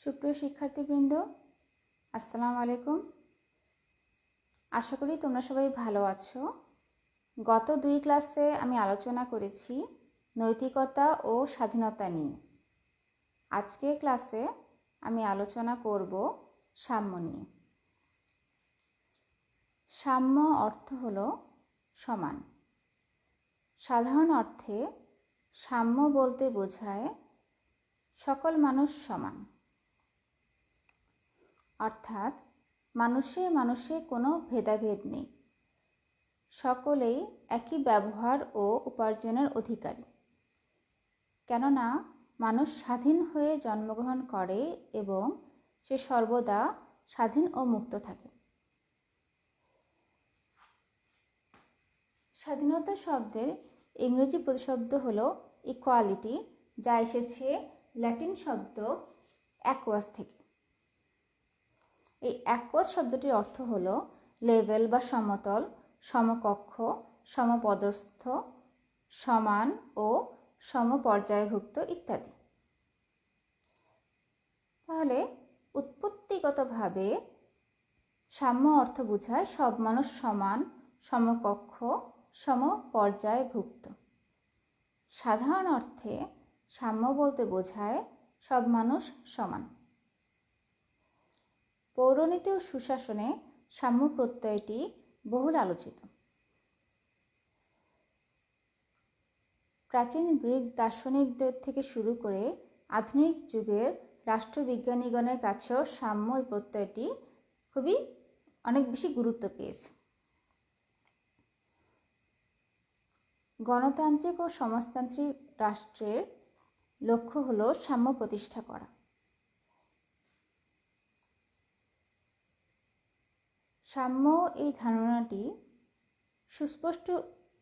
সুপ্রিয় শিক্ষার্থীবৃন্দ, আসসালামু আলাইকুম। আশা করি তোমরা সবাই ভালো আছো। গত দুই ক্লাসে আমি আলোচনা করেছি নৈতিকতা ও স্বাধীনতা নিয়ে। আজকের ক্লাসে আমি আলোচনা করব সাম্য নিয়ে। সাম্য অর্থ হল সমান। সাধারণ অর্থে সাম্য বলতে বোঝায় সকল মানুষ সমান। অর্থাৎ মানুষে মানুষে কোনো ভেদাভেদ নেই। সকলেই একই ব্যবহার ও উপার্জনের অধিকারী। কেননা মানুষ স্বাধীন হয়ে জন্মগ্রহণ করে এবং সে সর্বদা স্বাধীন ও মুক্ত থাকে। স্বাধীনতা শব্দের ইংরেজি প্রতিশব্দ হল ইকোয়ালিটি যা এসেছে ল্যাটিন শব্দ অ্যাকোয়াস থেকে। এই অ্যাকোয়াস শব্দটির অর্থ হল লেভেল বা সমতল, সমকক্ষ, সমপদস্থ, সমান ও সমপর্যায়ভুক্ত ইত্যাদি। তাহলে উৎপত্তিগতভাবে সাম্য অর্থ বোঝায় সব মানুষ সমান, সমকক্ষ, সমপর্যায়ভুক্ত। সাধারণ অর্থে সাম্য বলতে বোঝায় সব মানুষ সমান। পৌরনীতি ও সুশাসনে সাম্য প্রত্যয়টি বহুল আলোচিত। প্রাচীন গ্রিক দার্শনিকদের থেকে শুরু করে আধুনিক যুগের রাষ্ট্রবিজ্ঞানীগণের কাছেও সাম্য এই প্রত্যয়টি খুবই অনেক বেশি গুরুত্ব পেয়েছে। গণতান্ত্রিক ও সমাজতান্ত্রিক রাষ্ট্রের লক্ষ্য হলো সাম্য প্রতিষ্ঠা করা। সাম্য এই ধারণাটি সুস্পষ্ট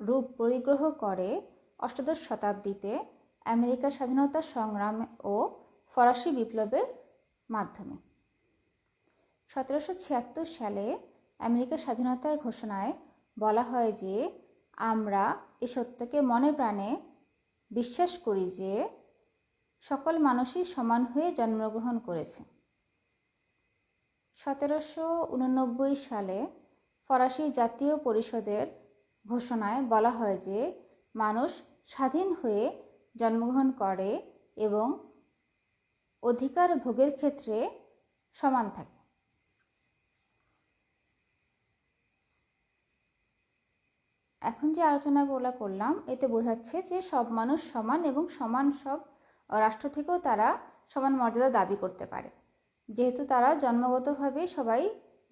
রূপ পরিগ্রহ করে অষ্টাদশ শতাব্দীতে আমেরিকা স্বাধীনতা সংগ্রাম ও ফরাসি বিপ্লবের মাধ্যমে। সতেরোশো ছিয়াত্তর সালে আমেরিকা স্বাধীনতার ঘোষণায় বলা হয় যে, আমরা এ সত্যকে মনে প্রাণে বিশ্বাস করি যে, সকল মানুষই সমান হয়ে জন্মগ্রহণ করেছে। সতেরোশো উননব্বই সালে ফরাসি জাতীয় পরিষদের ঘোষণায় বলা হয় যে মানুষ স্বাধীন হয়ে জন্মগ্রহণ করে এবং অধিকার ভোগের ক্ষেত্রে সমান থাকে। এখন যে আলোচনাগুলো করলাম, এতে বোঝাচ্ছে যে সব মানুষ সমান এবং সমান সব রাষ্ট্র থেকেও তারা সমান মর্যাদা দাবি করতে পারে। যেহেতু তারা জন্মগতভাবে সবাই,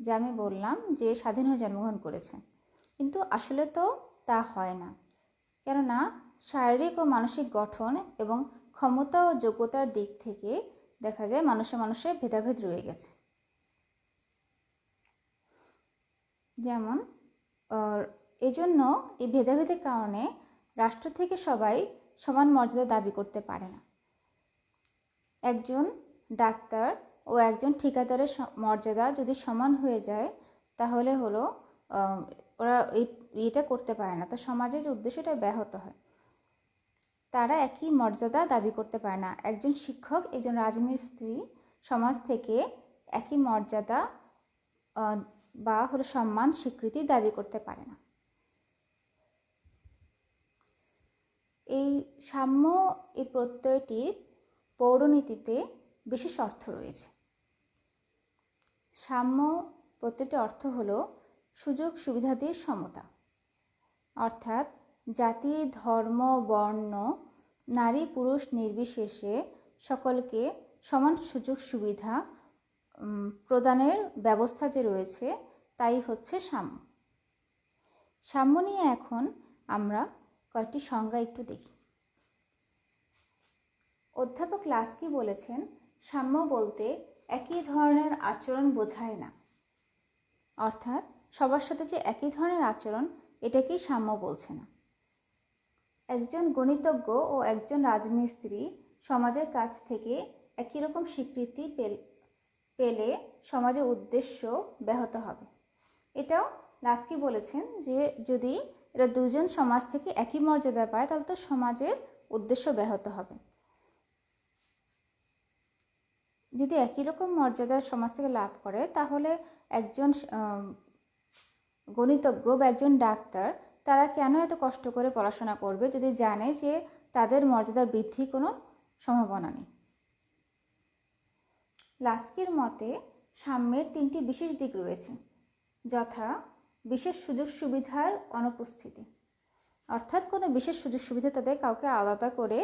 যে আমি বললাম যে স্বাধীন হয়ে জন্মগ্রহণ করেছে। কিন্তু আসলে তো তা হয় না। কেননা শারীরিক ও মানসিক গঠন এবং ক্ষমতা ও যোগ্যতার দিক থেকে দেখা যায় মানুষে মানুষের ভেদাভেদ রয়ে গেছে। যেমন এজন্য এই ভেদাভেদের কারণে রাষ্ট্র থেকে সবাই সমান মর্যাদা দাবি করতে পারে না। একজন ডাক্তার ও একজন ঠিকাদারের মর্যাদা যদি সমান হয়ে যায়, তাহলে হলো ওরা এটা করতে পারে না। তো সমাজের যে উদ্দেশ্যটা ব্যাহত হয়। তারা একই মর্যাদা দাবি করতে পারে না। একজন শিক্ষক, একজন রাজমিস্ত্রি সমাজ থেকে একই মর্যাদা বা হলো সম্মান, স্বীকৃতি দাবি করতে পারে না। এই সাম্য, এই প্রত্যয়টির পৌরনীতিতে বিশেষ অর্থ রয়েছে। সাম্য প্রত্যেকটি অর্থ হল সুযোগ সুবিধাদের সমতা। অর্থাৎ জাতি, ধর্ম, বর্ণ, নারী, পুরুষ নির্বিশেষে সকলকে সমান সুযোগ, সুবিধা প্রদানের ব্যবস্থা যে রয়েছে, তাই হচ্ছে সাম্য। সাম্য নিয়ে এখন আমরা কয়েকটি সংজ্ঞা একটু দেখি। অধ্যাপক লাস্কি বলেছেন সাম্য বলতে একই ধরনের আচরণ বোঝায় না। অর্থাৎ সবার সাথে যে একই ধরনের আচরণ, এটাকেই সাম্য বলছে না। একজন গণিতজ্ঞ ও একজন রাজমিস্ত্রি সমাজের কাছ থেকে একই রকম স্বীকৃতি পেলে সমাজের উদ্দেশ্য ব্যাহত হবে। এটাও লাস্কি বলেছেন যে যদি এরা দুজন সমাজ থেকে একই মর্যাদা পায়, তাহলে তো সমাজের উদ্দেশ্য ব্যাহত হবে। যদি একই রকম মর্যাদার সমাজ থেকে লাভ করে, তাহলে একজন গণিতজ্ঞ বা একজন ডাক্তার, তারা কেন এত কষ্ট করে পড়াশোনা করবে যদি জানে যে তাদের মর্যাদা বৃদ্ধির কোনো সম্ভাবনা নেই? লাস্কির মতে, সাম্যের তিনটি বিশেষ দিক রয়েছে, যথা বিশেষ সুযোগ সুবিধার অনুপস্থিতি। অর্থাৎ কোনো বিশেষ সুযোগ সুবিধা তাদের কাউকে আলাদা করে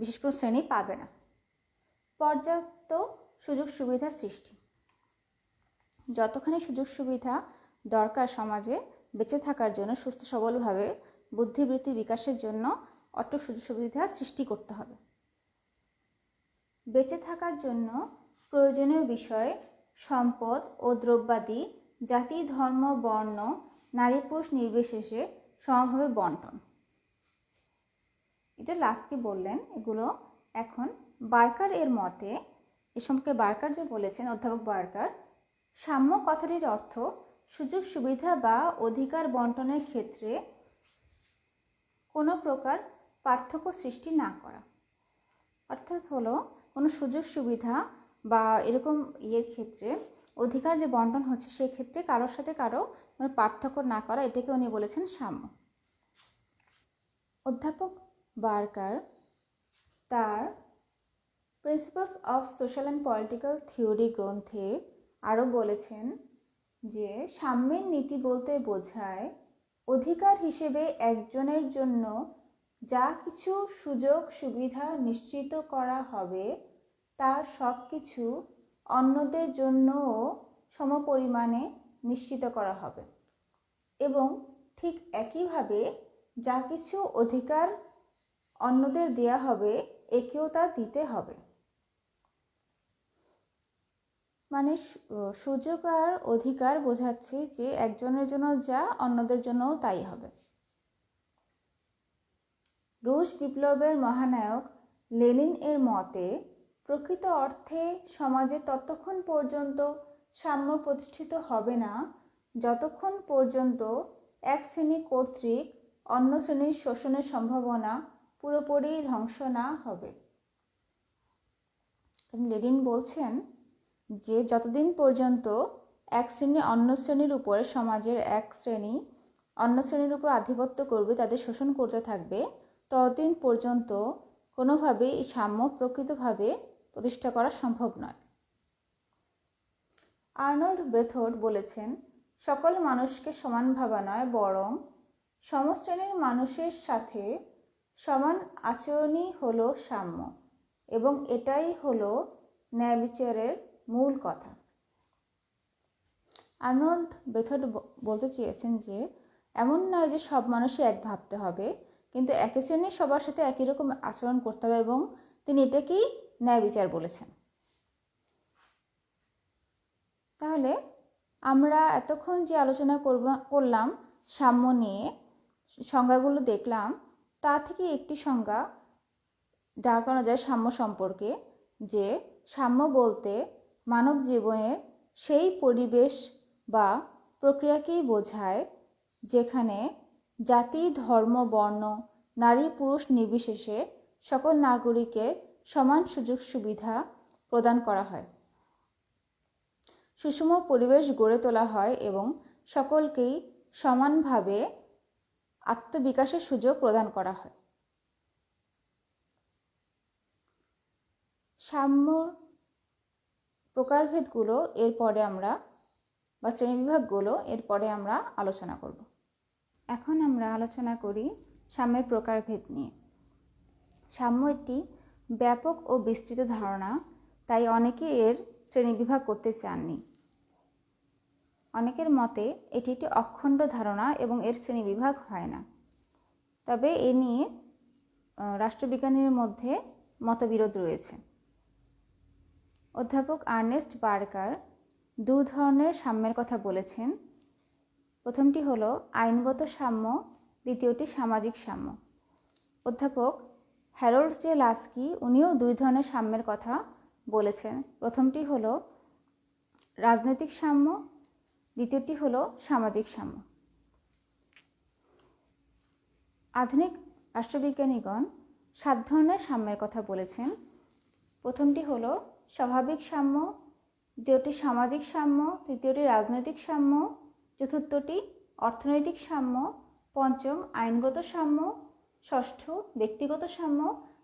বিশেষ কোনো শ্রেণি পাবে না। পর্যাপ্ত সুযোগ সুবিধা সৃষ্টি। যতখানি সুযোগ সুবিধা দরকার সমাজে, বেঁচে থাকার জন্য, সুস্থ সবলভাবে, বুদ্ধিবৃত্তি বিকাশের জন্য অটক সুযোগ সুবিধা সৃষ্টি করতে হবে। বেঁচে থাকার জন্য প্রয়োজনীয় বিষয় সম্পদ ও দ্রব্যাদি, জাতি, ধর্ম, বর্ণ নারী পুরুষ নির্বিশেষে সমভাবে বন্টন। এটা লাস্টকে বললেন, এগুলো এখন বার্কার এর মতে এ সম্পর্কে বার্কার যে বলেছেন, অধ্যাপক বার্কার, সাম্য কথাটির অর্থ সুযোগ, সুবিধা বা অধিকার বন্টনের ক্ষেত্রে কোনো প্রকার পার্থক্য সৃষ্টি না করা। অর্থাৎ হলো, কোনো সুযোগ, সুবিধা বা এরকম ইয়ের ক্ষেত্রে অধিকার যে বন্টন হচ্ছে, সেই ক্ষেত্রে কারোর সাথে কারও কোনো পার্থক্য না করা এটাকে উনি বলেছেন সাম্য। অধ্যাপক বার্কার তার principles of social and political theory গ্রন্থে আরও বলেছেন যে, সাম্যের নীতি বলতে বোঝায় অধিকার হিসেবে একজনের জন্য যা কিছু সুযোগ সুবিধা নিশ্চিত করা হবে, তা সব কিছু অন্যদের জন্যও সমপরিমাণে নিশ্চিত করা হবে। এবং ঠিক একইভাবে যা কিছু অধিকার অন্যদের দেয়া হবে, একেও তা দিতে হবে। মানে সুযোগ আর অধিকার বোঝাচ্ছে যে একজনের জন্য যা, অন্যদের জন্যও তাই হবে। রুশ বিপ্লবের মহানায়ক লেনিন এর মতে, প্রকৃত অর্থে সমাজে ততক্ষণ পর্যন্ত সাম্য প্রতিষ্ঠিত হবে না, যতক্ষণ পর্যন্ত এক শ্রেণি কর্তৃক অন্য শ্রেণির শোষণের সম্ভাবনা পুরোপুরি ধ্বংস না হবে। লেনিন বলছেন যে যতদিন পর্যন্ত এক শ্রেণি অন্য শ্রেণির উপরে সমাজের এক শ্রেণি অন্য শ্রেণির উপর আধিপত্য করবে, তাদের শোষণ করতে থাকবে, ততদিন পর্যন্ত কোনোভাবেই এই সাম্য প্রকৃতভাবে প্রতিষ্ঠা করা সম্ভব নয়। আর্নল্ড বেথোড বলেছেন, সকল মানুষকে সমান ভাবা নয়, বরং সমশ্রেণীর মানুষের সাথে সমান আচরণই হলো সাম্য এবং এটাই হলো ন্যায় বিচারের মূল কথা। আর্নল্ড বেথড বলতে চেয়েছেন যে, এমন নয় যে সব মানুষই এক ভাবতে হবে, কিন্তু একই শ্রেণির সবার সাথে একই রকম আচরণ করতে হবে এবং তিনি এটাকেই ন্যায় বিচার বলেছেন। তাহলে আমরা এতক্ষণ যে আলোচনা করব, করলাম, সাম্য নিয়ে, সংজ্ঞাগুলো দেখলাম, তা থেকে একটি সংজ্ঞা ডাকানো যায় সাম্য সম্পর্কে, যে সাম্য বলতে মানব জীবনে সেই পরিবেশ বা প্রক্রিয়াকেই বোঝায়, যেখানে জাতি, ধর্ম, বর্ণ, নারী, পুরুষ নির্বিশেষে সকল নাগরিকের সমান সুযোগ সুবিধা প্রদান করা হয়। সুষম পরিবেশ গড়ে তোলা হয় এবং সকলকেই সমানভাবে আত্মবিকাশের সুযোগ প্রদান করা হয়। সাম্য প্রকারভেদগুলো এরপরে আমরা, বা শ্রেণীবিভাগগুলো এরপরে আমরা আলোচনা করব। এখন আমরা আলোচনা করি সাম্যের প্রকারভেদ নিয়ে। সাম্য একটি ব্যাপক ও বিস্তৃত ধারণা, তাই অনেকে এর শ্রেণীবিভাগ করতে চাননি। অনেকের মতে এটি একটি অখণ্ড ধারণা এবং এর শ্রেণীবিভাগ হয় না। তবে এ নিয়ে রাষ্ট্রবিজ্ঞানীর মধ্যে মতবিরোধ রয়েছে। অধ্যাপক আর্নেস্ট বার্কার দু ধরনের সাম্যের কথা বলেছেন। প্রথমটি হলো আইনগত সাম্য, দ্বিতীয়টি সামাজিক সাম্য। অধ্যাপক হ্যারোল্ড জে লাস্কি উনিও দুই ধরনের সাম্যের কথা বলেছেন। প্রথমটি হলো রাজনৈতিক সাম্য, দ্বিতীয়টি হলো সামাজিক সাম্য। আধুনিক রাষ্ট্রবিজ্ঞানীগণ সাত ধরনের সাম্যের কথা বলেছেন। প্রথমটি হলো স্বাভাবিক সাম্য, দ্বিতীয়টি সামাজিক সাম্য, তৃতীয়টি রাজনৈতিক সাম্য, চতুর্থটি অর্থনৈতিক সাম্য, পঞ্চম আইনগত সাম্য, ষষ্ঠ ব্যক্তিগত সাম্য,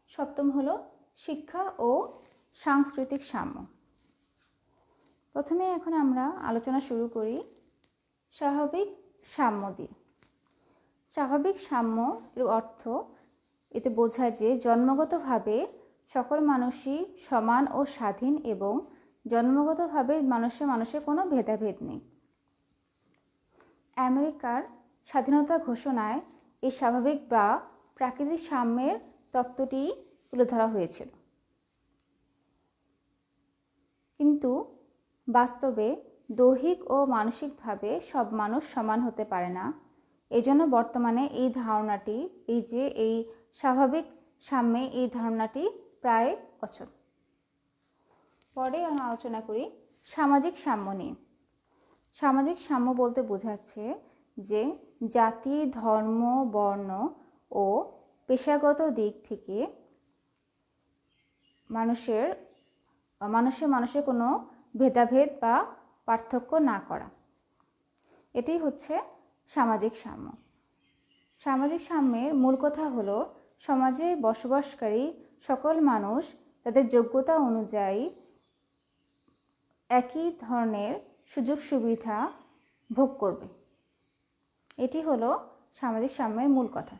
সপ্তম হল শিক্ষা ও সাংস্কৃতিক সাম্য। প্রথমে এখন আমরা আলোচনা শুরু করি স্বাভাবিক সাম্য দিয়ে। স্বাভাবিক সাম্য এর অর্থ এতে বোঝায় যে জন্মগতভাবে সকল মানুষই সমান ও স্বাধীন এবং জন্মগতভাবে মানুষে মানুষে কোনো ভেদাভেদ নেই। আমেরিকার স্বাধীনতা ঘোষণায় এই স্বাভাবিক বা প্রাকৃতিক সাম্যের তত্ত্বটি তুলে ধরা হয়েছিল। কিন্তু বাস্তবে দৈহিক ও মানসিকভাবে সব মানুষ সমান হতে পারে না। এজন্য বর্তমানে এই ধারণাটি, এই যে এই স্বাভাবিক সাম্যে এই ধারণাটি প্রায় অচল পরে আমরা আলোচনা করি সামাজিক সাম্য নিয়ে। সামাজিক সাম্য বলতে বোঝাচ্ছে যে জাতি, ধর্ম, বর্ণ ও পেশাগত দিক থেকে মানুষের মানুষের মানুষে কোনো ভেদাভেদ বা পার্থক্য না করা। এটাই হচ্ছে সামাজিক সাম্য। সামাজিক সাম্যের মূল কথা হলো সমাজে বসবাসকারী সকল মানুষ তাদের যোগ্যতা অনুযায়ী একই ধরনের সুযোগ সুবিধা ভোগ করবে। এটি হলো সামাজিক সাম্যের মূল কথা।